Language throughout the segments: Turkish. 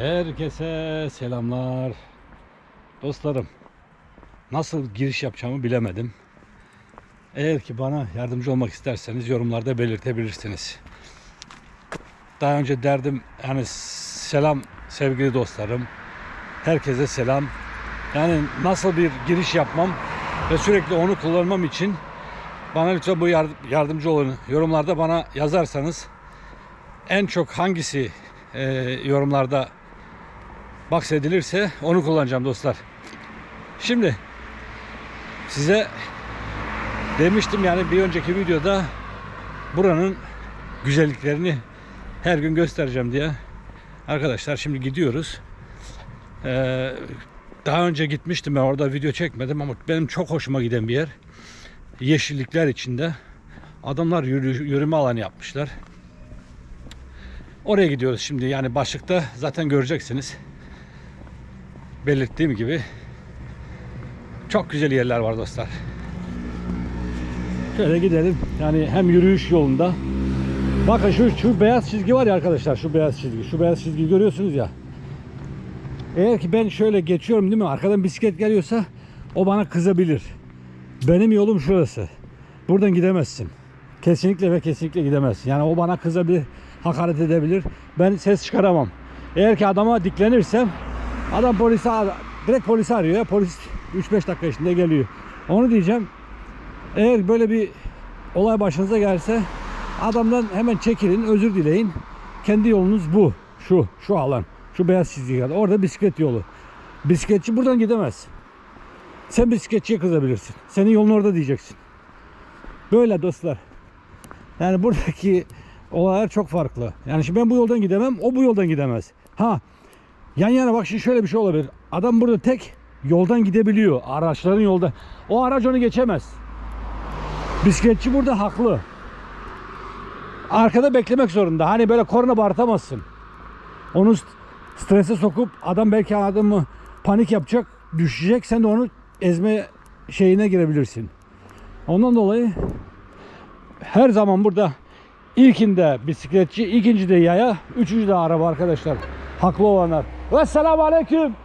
Herkese selamlar. Dostlarım, nasıl giriş yapacağımı bilemedim. Eğer ki bana yardımcı olmak isterseniz yorumlarda belirtebilirsiniz. Daha önce derdim yani selam sevgili dostlarım. Herkese selam. Yani nasıl bir giriş yapmam ve sürekli onu kullanmam için bana lütfen bu yard- yardımcı olun. Yorumlarda bana yazarsanız en çok hangisi e, yorumlarda bahsedilirse onu kullanacağım dostlar. Şimdi size demiştim yani bir önceki videoda buranın güzelliklerini her gün göstereceğim diye. Arkadaşlar şimdi gidiyoruz. Ee, daha önce gitmiştim ben orada video çekmedim ama benim çok hoşuma giden bir yer. Yeşillikler içinde. Adamlar yürü- yürüme alanı yapmışlar. Oraya gidiyoruz şimdi. Yani başlıkta zaten göreceksiniz. Belirttiğim gibi çok güzel yerler var dostlar. Şöyle gidelim. Yani hem yürüyüş yolunda. Bakın şu, şu beyaz çizgi var ya arkadaşlar. Şu beyaz çizgi. Şu beyaz çizgi görüyorsunuz ya. Eğer ki ben şöyle geçiyorum değil mi? Arkadan bisiklet geliyorsa o bana kızabilir. Benim yolum şurası. Buradan gidemezsin. Kesinlikle ve kesinlikle gidemezsin. Yani o bana kızabilir, hakaret edebilir. Ben ses çıkaramam. Eğer ki adama diklenirsem adam polisi direkt polisi arıyor ya. Polis 3-5 dakika içinde geliyor. Onu diyeceğim. Eğer böyle bir olay başınıza gelse adamdan hemen çekilin, özür dileyin. Kendi yolunuz bu. Şu, şu alan. Şu beyaz çizgi kadar. Orada bisiklet yolu. Bisikletçi buradan gidemez. Sen bisikletçiye kızabilirsin. Senin yolun orada diyeceksin. Böyle dostlar. Yani buradaki olaylar çok farklı. Yani şimdi ben bu yoldan gidemem, o bu yoldan gidemez. Ha, yan yana bak şimdi şöyle bir şey olabilir. Adam burada tek yoldan gidebiliyor. Araçların yolda. O araç onu geçemez. Bisikletçi burada haklı. Arkada beklemek zorunda. Hani böyle korna bağırtamazsın. Onu st- strese sokup adam belki adamı panik yapacak, düşecek. Sen de onu ezme şeyine girebilirsin. Ondan dolayı her zaman burada ilkinde bisikletçi, ikincide yaya, üçüncüde araba arkadaşlar. Haklı olanlar. Ve selamun aleyküm.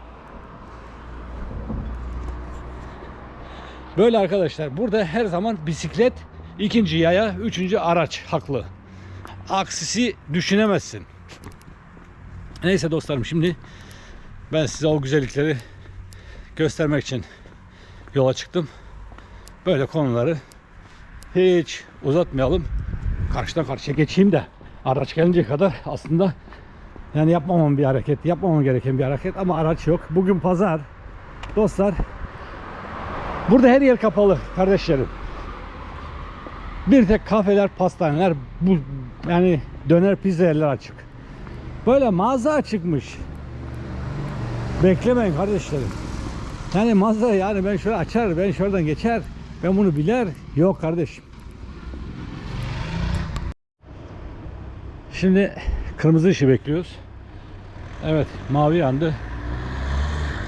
Böyle arkadaşlar burada her zaman bisiklet, ikinci yaya, üçüncü araç haklı. Aksisi düşünemezsin. Neyse dostlarım şimdi ben size o güzellikleri göstermek için yola çıktım. Böyle konuları hiç uzatmayalım. Karşıdan karşıya geçeyim de araç gelinceye kadar aslında yani yapmamam bir hareket, yapmamam gereken bir hareket ama araç yok. Bugün pazar. Dostlar burada her yer kapalı kardeşlerim. Bir tek kafeler, pastaneler, bu yani döner pizza yerler açık. Böyle mağaza açıkmış. Beklemeyin kardeşlerim. Yani mağaza yani ben şöyle açar, ben şuradan geçer, ben bunu biler. Yok kardeşim. Şimdi kırmızı ışığı bekliyoruz. Evet, mavi yandı.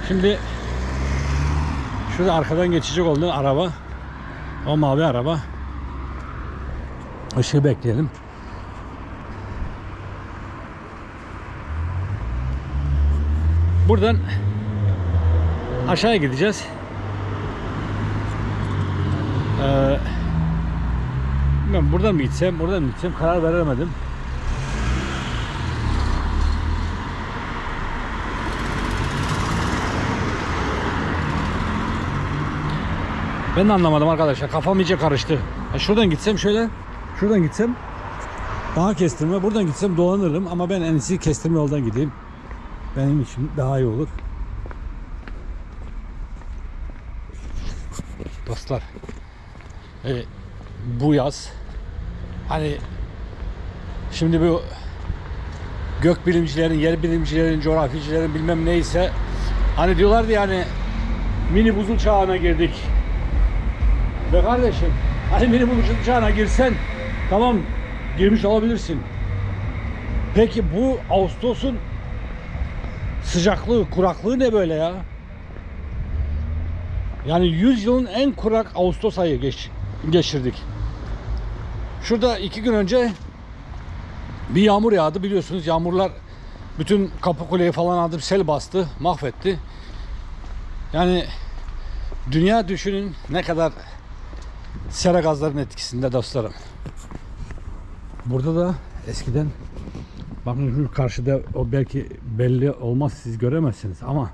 Şimdi şurada arkadan geçecek olan araba, o mavi araba. Işığı bekleyelim. Buradan aşağıya gideceğiz. Ee, buradan mı gitsem, buradan mı gitsem karar veremedim. Ben de anlamadım arkadaşlar. Kafam iyice karıştı. Ha, şuradan gitsem şöyle, şuradan gitsem daha kestirme, buradan gitsem dolanırım ama ben en iyisi kestirme yoldan gideyim. Benim için daha iyi olur. Dostlar, e, bu yaz hani şimdi bu gök bilimcilerin, yer bilimcilerin, coğrafyacıların bilmem neyse hani diyorlardı yani mini buzul çağına girdik. Ve kardeşim hani mini buzul çağına girsen tamam girmiş olabilirsin. Peki bu Ağustos'un sıcaklığı, kuraklığı ne böyle ya? Yani 100 yılın en kurak Ağustos ayı geç, geçirdik. Şurada iki gün önce bir yağmur yağdı biliyorsunuz yağmurlar Bütün kapı kuleyi falan aldı sel bastı mahvetti. Yani dünya düşünün ne kadar sera gazların etkisinde dostlarım. Burada da eskiden bakın şu karşıda o belki belli olmaz siz göremezsiniz ama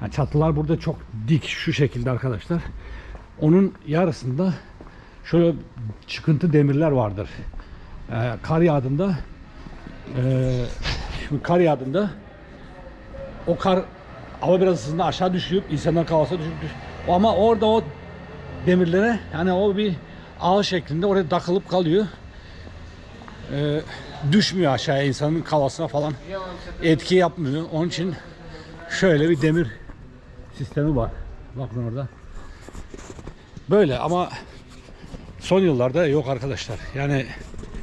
yani çatılar burada çok dik şu şekilde arkadaşlar. Onun yarısında şöyle çıkıntı demirler vardır. Ee, kar yağdığında ee, şimdi kar yağdığında o kar hava biraz ısısında aşağı düşüyor. insanlar kafasına düşüp düş- Ama orada o demirlere yani o bir ağ şeklinde oraya takılıp kalıyor. Ee, düşmüyor aşağıya insanın kafasına falan etki yapmıyor. Onun için şöyle bir demir sistemi var. Bakın orada. Böyle ama son yıllarda yok arkadaşlar. Yani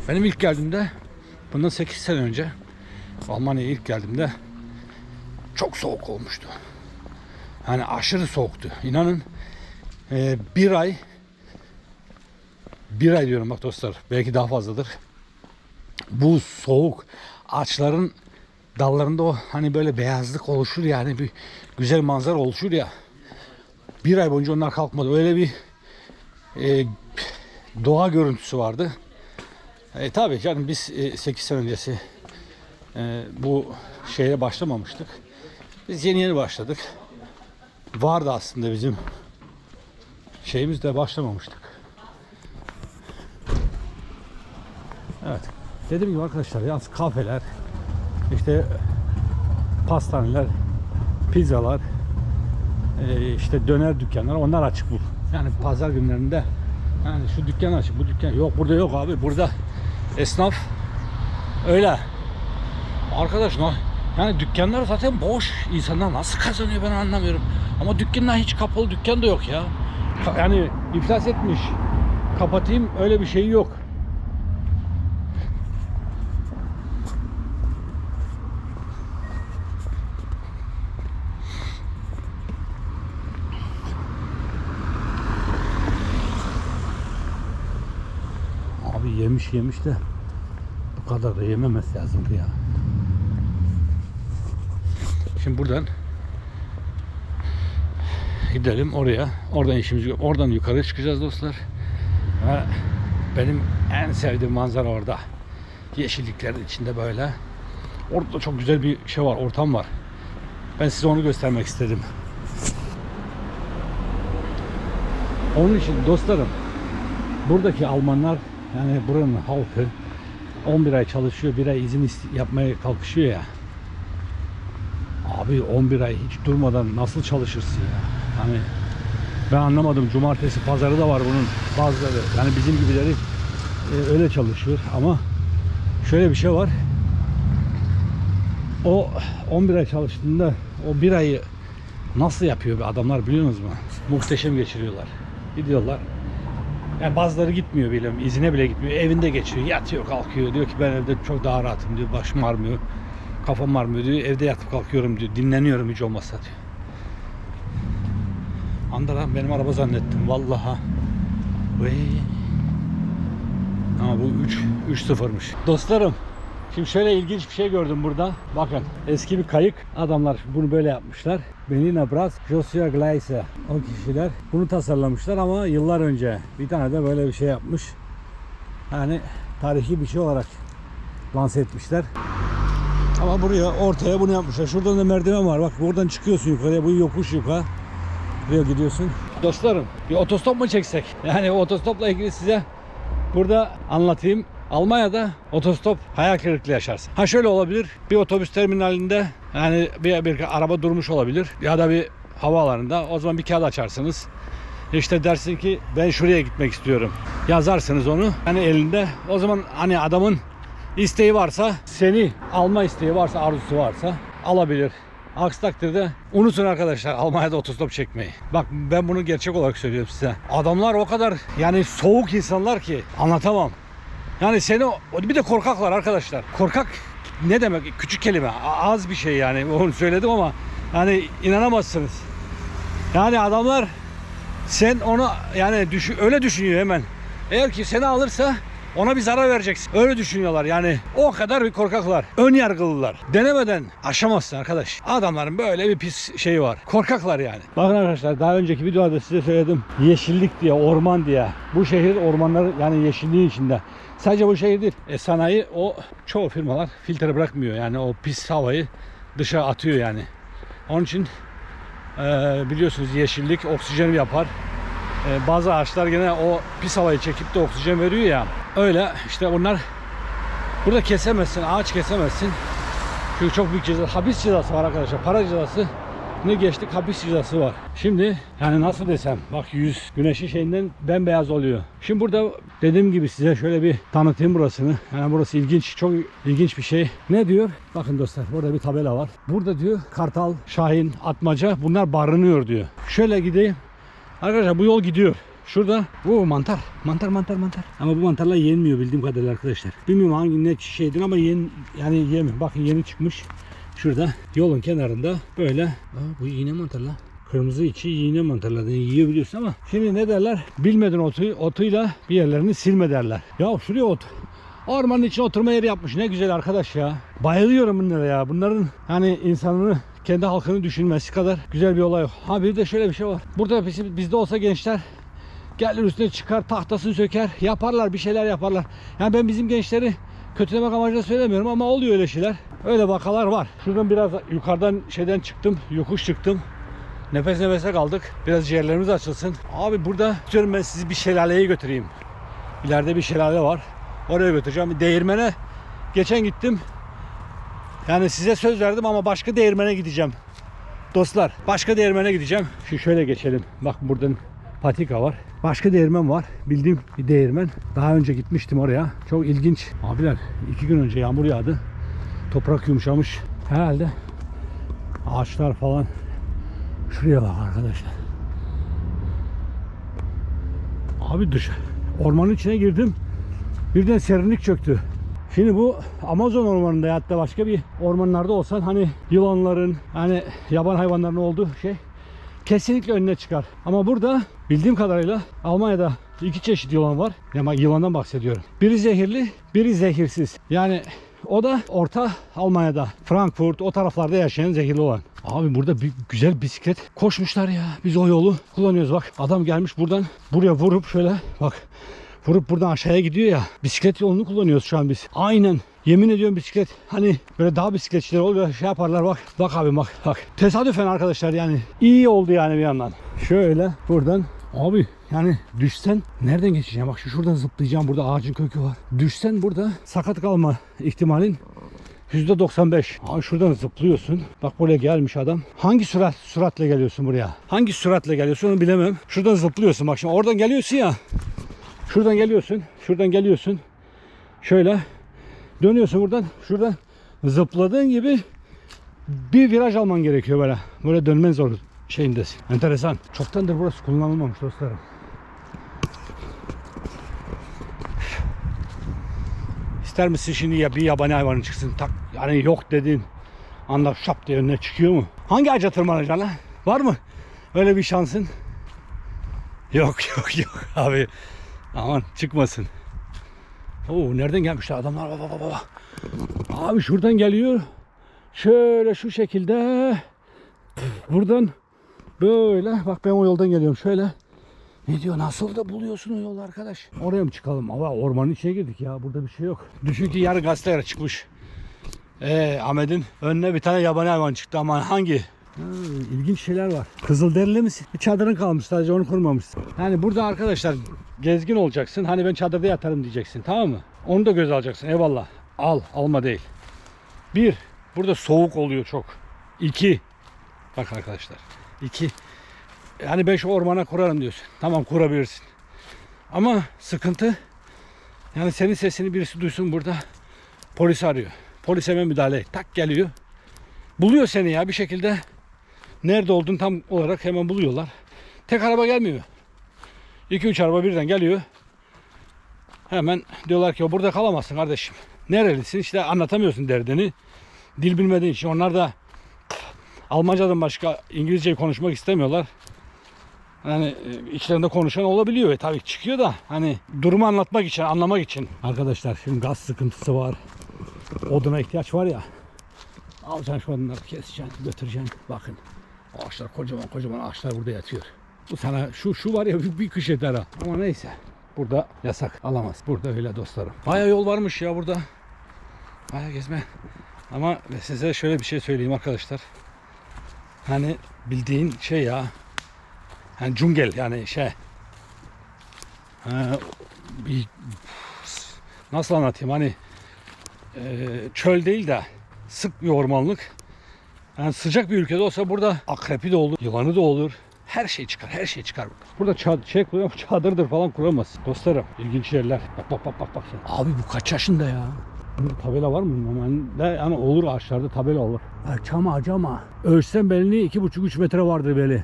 benim ilk geldiğimde bundan 8 sene önce Almanya'ya ilk geldiğimde çok soğuk olmuştu. Yani aşırı soğuktu. İnanın e, bir ay bir ay diyorum bak dostlar belki daha fazladır. Bu soğuk ağaçların dallarında o hani böyle beyazlık oluşur yani bir güzel manzara oluşur ya. Bir ay boyunca onlar kalkmadı. Öyle bir e, doğa görüntüsü vardı. E, tabii canım biz e, 8 sene öncesi e, bu şeye başlamamıştık. Biz yeni yeni başladık. Vardı aslında bizim şeyimiz de başlamamıştık. Evet. Dediğim gibi arkadaşlar yalnız kafeler, işte pastaneler, pizzalar, e, işte döner dükkanlar onlar açık bu. Yani pazar günlerinde yani şu dükkan açık, bu dükkan yok burada yok abi. Burada esnaf öyle. Arkadaş? Yani dükkanlar zaten boş. İnsanlar nasıl kazanıyor ben anlamıyorum. Ama dükkanlar hiç kapalı dükkan da yok ya. Yani iflas etmiş. Kapatayım öyle bir şey yok. Abi yemiş yemiş de bu kadar da yememesi lazımdı ya. Şimdi buradan gidelim oraya. Oradan işimiz. Oradan yukarı çıkacağız dostlar. Ve benim en sevdiğim manzara orada. Yeşilliklerin içinde böyle. Orada çok güzel bir şey var, ortam var. Ben size onu göstermek istedim. Onun için dostlarım buradaki Almanlar yani buranın halkı 11 ay çalışıyor, bir ay izin yapmaya kalkışıyor ya. Abi 11 ay hiç durmadan nasıl çalışırsın ya? Hani ben anlamadım. Cumartesi, pazarı da var bunun bazıları. Yani bizim gibileri e, öyle çalışıyor ama şöyle bir şey var. O 11 ay çalıştığında o bir ayı nasıl yapıyor adamlar biliyor musunuz? Muhteşem geçiriyorlar. Gidiyorlar. Yani bazıları gitmiyor bile, izine bile gitmiyor. Evinde geçiyor, yatıyor, kalkıyor. Diyor ki ben evde çok daha rahatım diyor. Başım ağrımıyor, kafam ağrımıyor diyor. Evde yatıp kalkıyorum diyor. Dinleniyorum hiç olmazsa diyor. Anda benim araba zannettim vallaha. Vay. Ama bu 3 3 sıfırmış. Dostlarım Şimdi şöyle ilginç bir şey gördüm burada. Bakın eski bir kayık. Adamlar bunu böyle yapmışlar. Benina Bras, Joshua Gleise. O kişiler bunu tasarlamışlar ama yıllar önce bir tane de böyle bir şey yapmış. Yani tarihi bir şey olarak lanse etmişler. Ama buraya ortaya bunu yapmışlar. Şuradan da merdiven var. Bak buradan çıkıyorsun yukarıya. Bu yokuş yukarı. Buraya gidiyorsun. Dostlarım bir otostop mu çeksek? Yani otostopla ilgili size burada anlatayım. Almanya'da otostop hayal kırıklığı yaşarsın. Ha şöyle olabilir. Bir otobüs terminalinde yani bir, bir araba durmuş olabilir. Ya da bir havaalanında. O zaman bir kağıt açarsınız. İşte dersin ki ben şuraya gitmek istiyorum. Yazarsınız onu. Hani elinde. O zaman hani adamın isteği varsa seni alma isteği varsa arzusu varsa alabilir. Aksi takdirde unutun arkadaşlar Almanya'da otostop çekmeyi. Bak ben bunu gerçek olarak söylüyorum size. Adamlar o kadar yani soğuk insanlar ki anlatamam. Yani seni bir de korkaklar arkadaşlar. Korkak ne demek? Küçük kelime. Az bir şey yani. Onu söyledim ama yani inanamazsınız. Yani adamlar sen onu yani düşün, öyle düşünüyor hemen. Eğer ki seni alırsa Ona bir zarar vereceksin. Öyle düşünüyorlar yani. O kadar bir korkaklar. Ön yargılılar. Denemeden aşamazsın arkadaş. Adamların böyle bir pis şeyi var. Korkaklar yani. Bakın arkadaşlar daha önceki videoda size söyledim. Yeşillik diye, orman diye. Bu şehir ormanları yani yeşilliğin içinde. Sadece bu şehir değil. E, sanayi o çoğu firmalar filtre bırakmıyor. Yani o pis havayı dışa atıyor yani. Onun için e, biliyorsunuz yeşillik oksijeni yapar. E, bazı ağaçlar gene o pis havayı çekip de oksijen veriyor ya. Öyle işte onlar burada kesemezsin, ağaç kesemezsin. Çünkü çok büyük ceza, hapis cezası var arkadaşlar. Para cezası ne geçtik hapis cezası var. Şimdi yani nasıl desem bak yüz güneşin şeyinden bembeyaz oluyor. Şimdi burada dediğim gibi size şöyle bir tanıtayım burasını. Yani burası ilginç, çok ilginç bir şey. Ne diyor? Bakın dostlar burada bir tabela var. Burada diyor kartal, şahin, atmaca bunlar barınıyor diyor. Şöyle gideyim. Arkadaşlar bu yol gidiyor. Şurada bu mantar. Mantar mantar mantar. Ama bu mantarlar yenmiyor bildiğim kadarıyla arkadaşlar. Bilmiyorum hangi ne şeydir ama yen, yani yemiyor. Bakın yeni çıkmış. Şurada yolun kenarında böyle. Aa, bu iğne mantarlar. Kırmızı içi iğne mantarlardan yiyebiliyorsun ama şimdi ne derler? Bilmeden otu, otuyla bir yerlerini silme derler. Ya şuraya ot. Ormanın içine oturma yeri yapmış. Ne güzel arkadaş ya. Bayılıyorum bunlara ya. Bunların hani insanını kendi halkını düşünmesi kadar güzel bir olay yok. Ha bir de şöyle bir şey var. Burada bizde olsa gençler gelir üstüne çıkar tahtasını söker yaparlar bir şeyler yaparlar. Yani ben bizim gençleri kötülemek amacıyla söylemiyorum ama oluyor öyle şeyler. Öyle vakalar var. Şuradan biraz yukarıdan şeyden çıktım. Yokuş çıktım. Nefes nefese kaldık. Biraz ciğerlerimiz açılsın. Abi burada diyorum ben sizi bir şelaleye götüreyim. İleride bir şelale var. Oraya götüreceğim. Değirmene geçen gittim. Yani size söz verdim ama başka değirmene gideceğim. Dostlar başka değirmene gideceğim. Şu şöyle geçelim. Bak buradan patika var. Başka değirmen var. Bildiğim bir değirmen. Daha önce gitmiştim oraya. Çok ilginç. Abiler iki gün önce yağmur yağdı. Toprak yumuşamış. Herhalde ağaçlar falan. Şuraya bak arkadaşlar. Abi dış ormanın içine girdim. Birden serinlik çöktü. Şimdi bu Amazon ormanında ya da başka bir ormanlarda olsan hani yılanların hani yaban hayvanların olduğu şey kesinlikle önüne çıkar. Ama burada bildiğim kadarıyla Almanya'da iki çeşit yılan var. Ama yılandan bahsediyorum. Biri zehirli, biri zehirsiz. Yani o da Orta Almanya'da, Frankfurt o taraflarda yaşayan zehirli olan. Abi burada bir güzel bisiklet koşmuşlar ya. Biz o yolu kullanıyoruz bak. Adam gelmiş buradan buraya vurup şöyle bak vurup buradan aşağıya gidiyor ya. Bisiklet yolunu kullanıyoruz şu an biz. Aynen. Yemin ediyorum bisiklet hani böyle dağ bisikletçileri oluyor şey yaparlar bak. Bak abi bak bak. Tesadüfen arkadaşlar yani iyi oldu yani bir yandan. Şöyle buradan Abi yani düşsen nereden geçeceğim? Bak şu şuradan zıplayacağım. Burada ağacın kökü var. Düşsen burada sakat kalma ihtimalin %95. Abi şuradan zıplıyorsun. Bak buraya gelmiş adam. Hangi sürat süratle geliyorsun buraya? Hangi süratle geliyorsun onu bilemem. Şuradan zıplıyorsun. Bak şimdi oradan geliyorsun ya. Şuradan geliyorsun. Şuradan geliyorsun. Şöyle dönüyorsun buradan. Şuradan zıpladığın gibi bir viraj alman gerekiyor böyle. Böyle dönmen zor şeyindesin. Enteresan. Çoktandır burası kullanılmamış dostlarım. İster misin şimdi ya bir yabani hayvanın çıksın tak yani yok dedin anda şap diye önüne çıkıyor mu? Hangi ağaca tırmanacaksın lan? Var mı? Öyle bir şansın? Yok yok yok abi. Aman çıkmasın. Oo nereden gelmişler adamlar baba baba baba. Abi şuradan geliyor. Şöyle şu şekilde buradan böyle bak ben o yoldan geliyorum şöyle. Ne diyor nasıl da buluyorsun o yolu arkadaş? Oraya mı çıkalım? Ama ormanın içine girdik ya burada bir şey yok. Düşün ki yarın gazetelere çıkmış. Ee, Ahmet'in önüne bir tane yabani hayvan çıktı ama hangi? Ha, ilginç şeyler var. Kızılderili misin? Bir çadırın kalmış sadece onu kurmamışsın. Yani burada arkadaşlar gezgin olacaksın. Hani ben çadırda yatarım diyeceksin tamam mı? Onu da göz alacaksın eyvallah. Al alma değil. Bir, burada soğuk oluyor çok. İki, bak arkadaşlar. İki, yani ben şu ormana kurarım diyorsun. Tamam kurabilirsin. Ama sıkıntı yani senin sesini birisi duysun burada. Polis arıyor. Polis hemen müdahale et. Tak geliyor. Buluyor seni ya bir şekilde. Nerede oldun tam olarak hemen buluyorlar. Tek araba gelmiyor. 2-3 araba birden geliyor. Hemen diyorlar ki burada kalamazsın kardeşim. Nerelisin? İşte anlatamıyorsun derdini. Dil bilmediğin için. Onlar da Almancadan başka İngilizceyi konuşmak istemiyorlar. hani e, içlerinde konuşan olabiliyor. E, tabii çıkıyor da hani durumu anlatmak için, anlamak için. Arkadaşlar şimdi gaz sıkıntısı var. Oduna ihtiyaç var ya. Alacaksın şu odunları keseceksin, götüreceksin. Bakın ağaçlar kocaman kocaman ağaçlar burada yatıyor. Bu sana şu şu var ya bir kış eder ha. Ama neyse. Burada yasak alamaz. Burada öyle dostlarım. Baya yol varmış ya burada. Baya gezme. Ama size şöyle bir şey söyleyeyim arkadaşlar. Hani bildiğin şey ya. Hani cungel yani şey. Ha, bir, nasıl anlatayım hani e, çöl değil de sık bir ormanlık. Yani sıcak bir ülkede olsa burada akrepi de olur, yılanı da olur. Her şey çıkar, her şey çıkar burada. Burada çad şey kuruyor, çadırdır falan kuramaz. Dostlarım, ilginç yerler. Bak bak bak bak bak. Abi bu kaç yaşında ya? Burada tabela var mı? Normalde yani olur ağaçlarda tabela olur. Açama acama. Ölçsem belini iki buçuk üç metre vardır beli.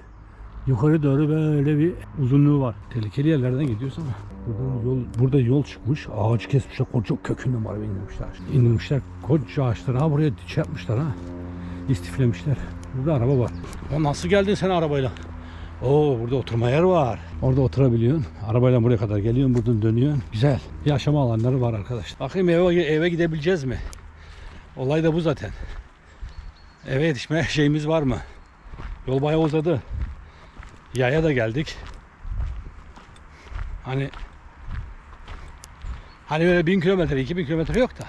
Yukarı doğru böyle bir uzunluğu var. Tehlikeli yerlerden gidiyoruz ama. Buradan yol, burada yol çıkmış. Ağaç kesmişler. Koca kökünden var indirmişler. İndirmişler. Koca ağaçları. Ha buraya şey yapmışlar ha. İstiflemişler. Burada araba var. O nasıl geldin sen arabayla? Oo burada oturma yer var. Orada oturabiliyorsun. Arabayla buraya kadar geliyorsun. Buradan dönüyorsun. Güzel. Yaşama alanları var arkadaşlar. Bakayım eve, eve gidebileceğiz mi? Olay da bu zaten. Eve yetişme şeyimiz var mı? Yol bayağı uzadı. Yaya da geldik. Hani hani böyle bin kilometre, iki bin kilometre yok da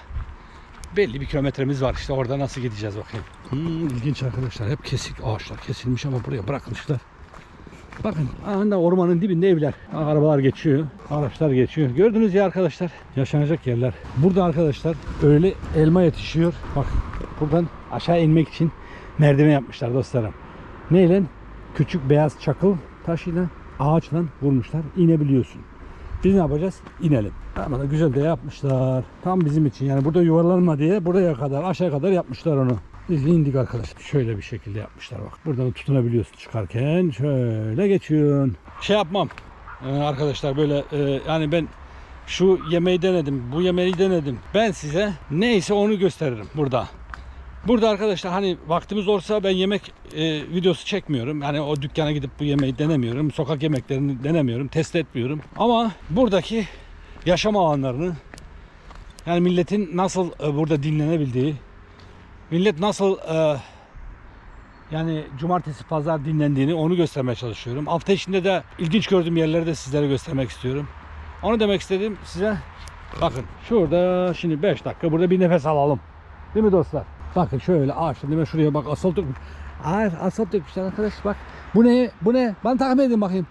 belli bir kilometremiz var. İşte orada nasıl gideceğiz bakayım. Hmm, ilginç arkadaşlar. Hep kesik ağaçlar kesilmiş ama buraya bırakmışlar. Bakın anda ormanın dibinde evler. Arabalar geçiyor. Araçlar geçiyor. Gördünüz ya arkadaşlar. Yaşanacak yerler. Burada arkadaşlar öyle elma yetişiyor. Bak buradan aşağı inmek için merdiven yapmışlar dostlarım. Neyle? Küçük beyaz çakıl taşıyla ağaçla vurmuşlar. İnebiliyorsun. Biz ne yapacağız? İnelim. Ama da güzel de yapmışlar. Tam bizim için yani burada yuvarlanma diye buraya kadar aşağı kadar yapmışlar onu. Biz de indik arkadaşlar. Şöyle bir şekilde yapmışlar bak. Buradan tutunabiliyorsun çıkarken. Şöyle geçiyorsun. Şey yapmam. Ee, arkadaşlar böyle e, yani ben şu yemeği denedim, bu yemeği denedim. Ben size neyse onu gösteririm burada. Burada arkadaşlar hani vaktimiz olsa ben yemek e, videosu çekmiyorum. Yani o dükkana gidip bu yemeği denemiyorum. Sokak yemeklerini denemiyorum. Test etmiyorum. Ama buradaki yaşam alanlarını yani milletin nasıl e, burada dinlenebildiği millet nasıl e, yani cumartesi pazar dinlendiğini onu göstermeye çalışıyorum. Hafta içinde de ilginç gördüğüm yerleri de sizlere göstermek istiyorum. Onu demek istedim size. Bakın şurada şimdi 5 dakika burada bir nefes alalım. Değil mi dostlar? Bakın şöyle ağaçın değil mi? Şuraya bak asfalt dökmüş. Hayır asfalt dökmüşler arkadaş bak. Bu ne? Bu ne? Ben tahmin edin bakayım.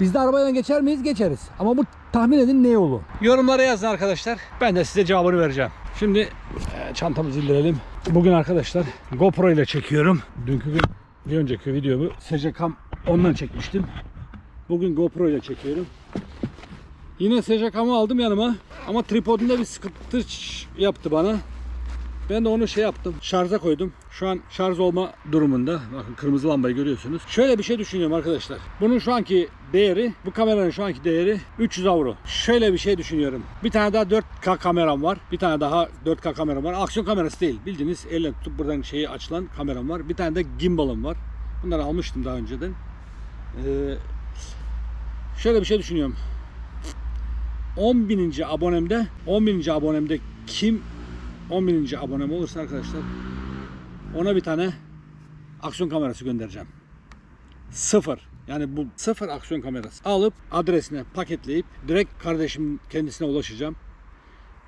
Biz de arabayla geçer miyiz? Geçeriz. Ama bu tahmin edin ne yolu? Yorumlara yazın arkadaşlar. Ben de size cevabını vereceğim. Şimdi e, çantamızı indirelim. Bugün arkadaşlar GoPro ile çekiyorum. Dünkü gün bir önceki videomu Secacam ondan çekmiştim. Bugün GoPro ile çekiyorum. Yine Secacam'ı aldım yanıma. Ama tripodunda bir sıkıntı yaptı bana. Ben de onu şey yaptım. Şarja koydum. Şu an şarj olma durumunda. Bakın kırmızı lambayı görüyorsunuz. Şöyle bir şey düşünüyorum arkadaşlar. Bunun şu anki değeri, bu kameranın şu anki değeri 300 avro. Şöyle bir şey düşünüyorum. Bir tane daha 4K kameram var. Bir tane daha 4K kameram var. Aksiyon kamerası değil. Bildiğiniz elle tutup buradan şeyi açılan kameram var. Bir tane de gimbalım var. Bunları almıştım daha önceden. Ee, şöyle bir şey düşünüyorum. 10 bininci abonemde 10 bininci abonemde kim 10 bininci abonem olursa arkadaşlar ona bir tane aksiyon kamerası göndereceğim. Sıfır. Yani bu sıfır aksiyon kamerası. Alıp adresine paketleyip direkt kardeşim kendisine ulaşacağım.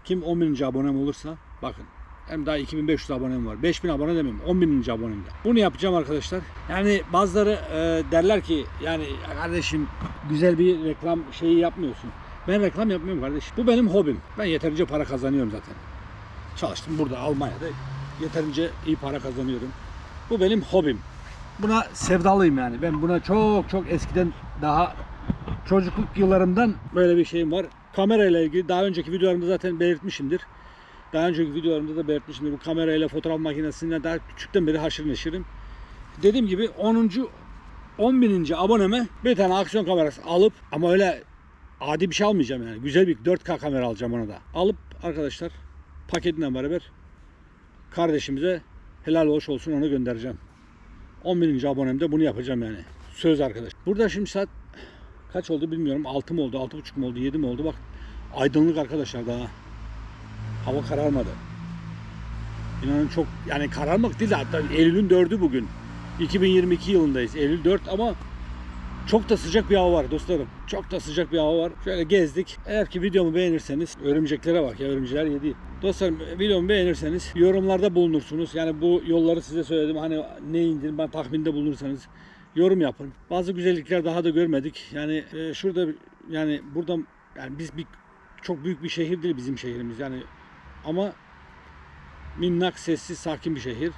Kim 10 bininci abonem olursa bakın hem daha 2500 abonem var. 5000 abone demeyeyim. 10 bininci abonemde. Bunu yapacağım arkadaşlar. Yani bazıları e, derler ki yani kardeşim güzel bir reklam şeyi yapmıyorsun. Ben reklam yapmıyorum kardeşim. Bu benim hobim. Ben yeterince para kazanıyorum zaten. Çalıştım burada Almanya'da. Yeterince iyi para kazanıyorum. Bu benim hobim. Buna sevdalıyım yani. Ben buna çok çok eskiden daha çocukluk yıllarımdan böyle bir şeyim var. Kamera ile ilgili daha önceki videolarımda zaten belirtmişimdir. Daha önceki videolarımda da belirtmişimdir. Bu kamerayla fotoğraf makinesiyle daha küçükten beri haşır neşirim. Dediğim gibi 10. 10 bininci aboneme bir tane aksiyon kamerası alıp ama öyle adi bir şey almayacağım yani. Güzel bir 4K kamera alacağım ona da. Alıp arkadaşlar paketinden beraber kardeşimize helal hoş olsun onu göndereceğim. 10 bininci abonemde bunu yapacağım yani. Söz arkadaş. Burada şimdi saat kaç oldu bilmiyorum. 6 mı oldu, 6,5 mu oldu, 7 mi oldu? Bak aydınlık arkadaşlar daha. Hava kararmadı. İnanın çok yani kararmak değil de hatta Eylül'ün 4'ü bugün. 2022 yılındayız. Eylül 4 ama çok da sıcak bir hava var dostlarım. Çok da sıcak bir hava var. Şöyle gezdik. Eğer ki videomu beğenirseniz örümceklere bak ya örümcekler yedi. Dostlarım videomu beğenirseniz yorumlarda bulunursunuz. Yani bu yolları size söyledim. Hani ne indirin ben tahminde bulunursanız yorum yapın. Bazı güzellikler daha da görmedik. Yani e, şurada yani burada yani biz bir çok büyük bir şehir değil bizim şehrimiz. Yani ama minnak, sessiz, sakin bir şehir.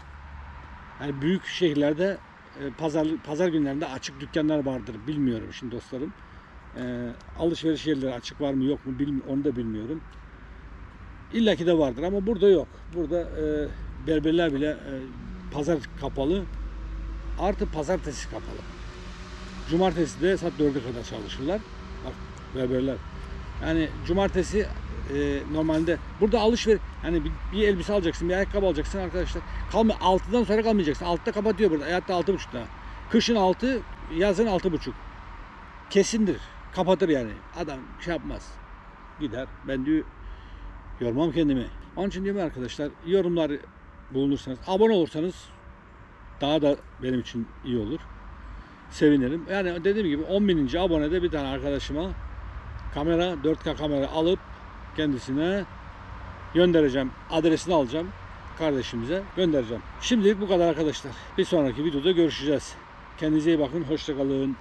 Yani büyük şehirlerde e, pazar pazar günlerinde açık dükkanlar vardır. Bilmiyorum şimdi dostlarım. E, alışveriş yerleri açık var mı yok mu bilmi- onu da bilmiyorum. İlla ki de vardır ama burada yok. Burada e, berberler bile e, pazar kapalı. Artı pazartesi kapalı. Cumartesi de saat 4'e kadar çalışırlar. Bak berberler. Yani cumartesi e, normalde burada alışveriş hani bir, bir elbise alacaksın, bir ayakkabı alacaksın arkadaşlar. Kalma 6'dan sonra kalmayacaksın. 6'da kapatıyor burada. Hayatta 6.30'da. Kışın 6, yazın 6.30. Kesindir. Kapatır yani. Adam şey yapmaz. Gider. Ben diyor yormam kendimi. Onun için diyorum arkadaşlar yorumlar bulunursanız, abone olursanız daha da benim için iyi olur. Sevinirim. Yani dediğim gibi 10 bininci abonede bir tane arkadaşıma kamera 4K kamera alıp kendisine göndereceğim. Adresini alacağım kardeşimize göndereceğim. Şimdilik bu kadar arkadaşlar. Bir sonraki videoda görüşeceğiz. Kendinize iyi bakın. Hoşçakalın.